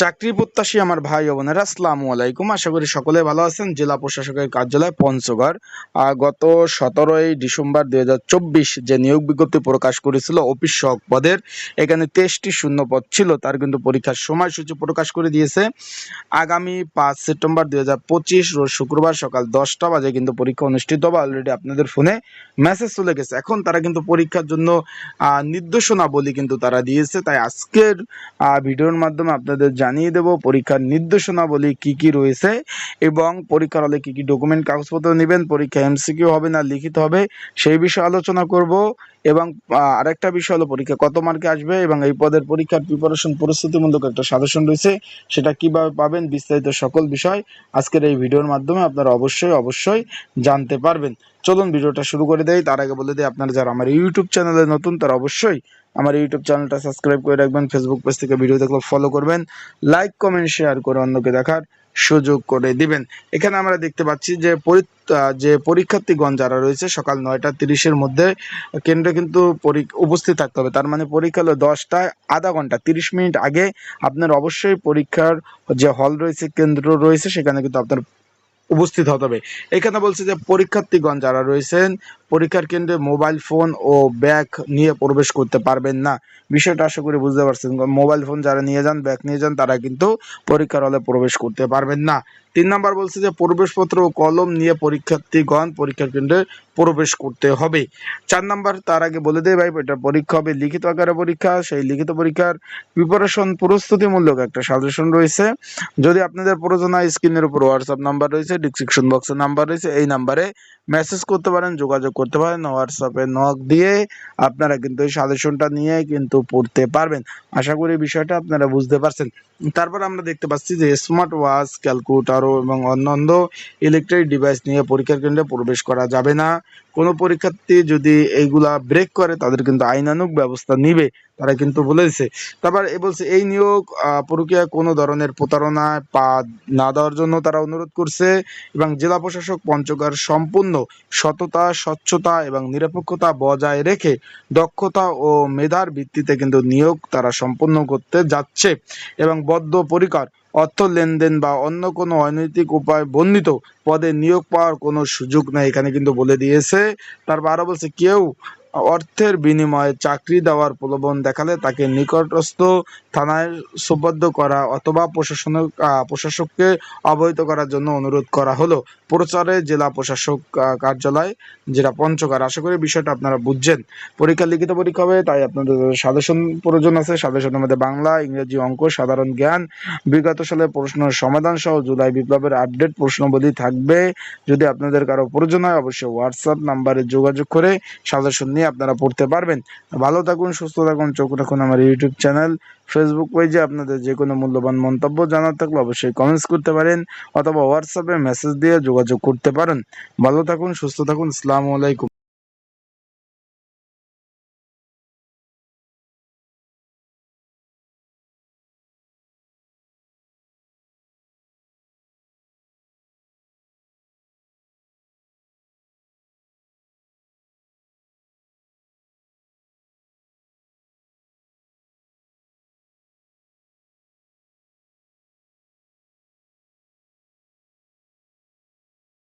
চাকরি প্রত্যাশী আমার ভাই ও বোনেরা, আসসালামু আলাইকুম। আশা করি সকলে ভালো আছেন। জেলা প্রশাসকের কার্যালয় পঞ্চগড়। গত সতেরোই ডিসেম্বর দু হাজার চব্বিশ যে নিয়োগ বিজ্ঞপ্তি প্রকাশ করেছিল অফিস সহক পদের, এখানে তেইশটি শূন্য পদ ছিল। তার কিন্তু পরীক্ষার সময়সূচি প্রকাশ করে দিয়েছে। আগামী পাঁচ সেপ্টেম্বর দুই রোজ শুক্রবার সকাল দশটা বাজে কিন্তু পরীক্ষা অনুষ্ঠিত হবে। অলরেডি আপনাদের ফোনে মেসেজ চলে গেছে। এখন তারা কিন্তু পরীক্ষার জন্য নির্দেশনাবলী কিন্তু তারা দিয়েছে। তাই আজকের ভিডিওর মাধ্যমে আপনাদের জানিয়ে দেব, পরীক্ষার নির্দেশনাবলী কি কি রয়েছে এবং পরীক্ষার হলে কি কি ডকুমেন্ট কাগজপত্র নেবেন, পরীক্ষা এমসিকিউ হবে না, লিখিত হবে, সেই বিষয়ে আলোচনা করব। এবং আরেকটা বিষয় হলো পরীক্ষা কত মার্কে আসবে এবং এই পদের পরীক্ষার প্রিপারেশন প্রস্তুতিমূলক একটা সাজেশন রয়েছে, সেটা কীভাবে পাবেন বিস্তারিত সকল বিষয় আজকের এই ভিডিওর মাধ্যমে আপনারা অবশ্যই অবশ্যই জানতে পারবেন। চলুন ভিডিওটা শুরু করে দেই। তার আগে বলে দিই, আপনারা যারা আমার ইউটিউব চ্যানেলে নতুন, তারা অবশ্যই আমার ইউটিউব চ্যানেলটা সাবস্ক্রাইব করে রাখবেন। ফেসবুক পেজ থেকে ভিডিও দেখলে ফলো করবেন। লাইক কমেন্ট শেয়ার করে অন্যকে দেখার সুযোগ করে দিবেন। এখানে আমরা দেখতে পাচ্ছি যে যে পরীক্ষার্থীগণ যারা রয়েছে, সকাল নয়টা তিরিশের মধ্যে কেন্দ্রে কিন্তু উপস্থিত থাকতে হবে। তার মানে পরীক্ষা হলো দশটায় আধা ঘণ্টা, তিরিশ মিনিট আগে আপনার অবশ্যই পরীক্ষার যে হল রয়েছে, কেন্দ্র রয়েছে, সেখানে কিন্তু আপনার উপস্থিত হতে হবে। এখানে বলছে যে পরীক্ষার্থীগণ যারা রয়েছেন পরীক্ষার কেন্দ্রে মোবাইল ফোন ও ব্যাগ নিয়ে প্রবেশ করতে পারবেন না। বিষয়টা আশা করি বুঝতে পারছেন। মোবাইল ফোন যারা নিয়ে যান, ব্যাগ নিয়ে যান, তারা কিন্তু পরীক্ষার হলে প্রবেশ করতে পারবেন না। তিন নাম্বার বলছে যে, প্রবেশপত্র ও কলম নিয়ে পরীক্ষার্থীগণ পরীক্ষার কেন্দ্রে প্রবেশ করতে হবে। চার নাম্বার তার আগে বলে দেয় ভাই, এটা পরীক্ষা হবে লিখিত আকারে পরীক্ষা। সেই লিখিত পরীক্ষার প্রিপারেশন প্রস্তুতিমূলক একটা সাজেশন রয়েছে। যদি আপনাদের প্রয়োজন হয় স্ক্রিনের উপর হোয়াটসঅ্যাপ নাম্বার রয়েছে ডিসক্রিপশন বক্সের নাম্বার রয়েছে, এই নাম্বারে মেসেজ করতে পারেন, যোগাযোগ করতে পারেন হোয়াটসঅ্যাপে নক দিয়ে আপনারা কিন্তু এই সাজেশনটা নিয়ে কিন্তু পড়তে পারবেন। আশা করি বিষয়টা আপনারা বুঝতে পারছেন। তারপর আমরা দেখতে পাচ্ছি যে স্মার্ট ওয়াচ ক্যালকুলেটর এবং অন্যান্য ইলেকট্রিক ডিভাইস নিয়ে পরীক্ষার কেন্দ্রে প্রবেশ করা যাবে না। কোনো পরীক্ষার্থী যদি এইগুলা ব্রেক করে, তাদের কিন্তু আইনানুগ ব্যবস্থা নিবে, তারা কিন্তু বলেছে তারপর এ বলছে, এই নিয়োগ প্রক্রিয়া কোনো ধরনের প্রতারণায় পা না দেওয়ার জন্য তারা অনুরোধ করছে এবং জেলা প্রশাসক পঞ্চগড় সম্পূর্ণ সততা, স্বচ্ছতা এবং নিরপেক্ষতা বজায় রেখে দক্ষতা ও মেধার ভিত্তিতে কিন্তু নিয়োগ তারা সম্পন্ন করতে যাচ্ছে এবং বদ্ধ বদ্ধপরিকর। অর্থ লেনদেন বা অন্য কোনো অনৈতিক উপায় বর্ণিত পদে নিয়োগ পাওয়ার কোনো সুযোগ নেই, এখানে কিন্তু বলে দিয়েছে। তারপর আরও বলছে কেউ অর্থের বিনিময়ে চাকরি দেওয়ার প্রলোভন দেখালে তাকে নিকটস্থ থানায় সুবদ্ধ করা অথবা প্রশাসনিক প্রশাসককে অবহিত করার জন্য অনুরোধ করা হলো। প্রচারে জেলা প্রশাসক কার্যালয়, জেলা পঞ্চগড় আশা করি বিষয়টা আপনারা বুঝছেন। পরীক্ষা লিখিত পরীক্ষা হবে, তাই আপনাদের সাজেশন প্রয়োজন আছে। সাজেশনের মধ্যে বাংলা, ইংরেজি অঙ্ক, সাধারণ জ্ঞান, বিগত সালের প্রশ্ন সমাধান সহ জুলাই বিপ্লবের আপডেট প্রশ্নবলী থাকবে। যদি আপনাদের কারও প্রয়োজন হয়, অবশ্যই হোয়াটসঅ্যাপ নাম্বারে যোগাযোগ করে সাজেশন নিয়ে আপনারা পড়তে পারবেন। ভালো থাকুন, সুস্থ থাকুন, চোখ রাখুন আমার ইউটিউব চ্যানেল ফেসবুক পেজে আপনাদের যে কোনো মূল্যবান মন্তব্য জানার থাকলে অবশ্যই কমেন্টস করতে পারেন অথবা হোয়াটসঅ্যাপে মেসেজ দিয়ে যোগাযোগ করতে পারেন। ভালো থাকুন, সুস্থ থাকুন, আসসালামু আলাইকুম।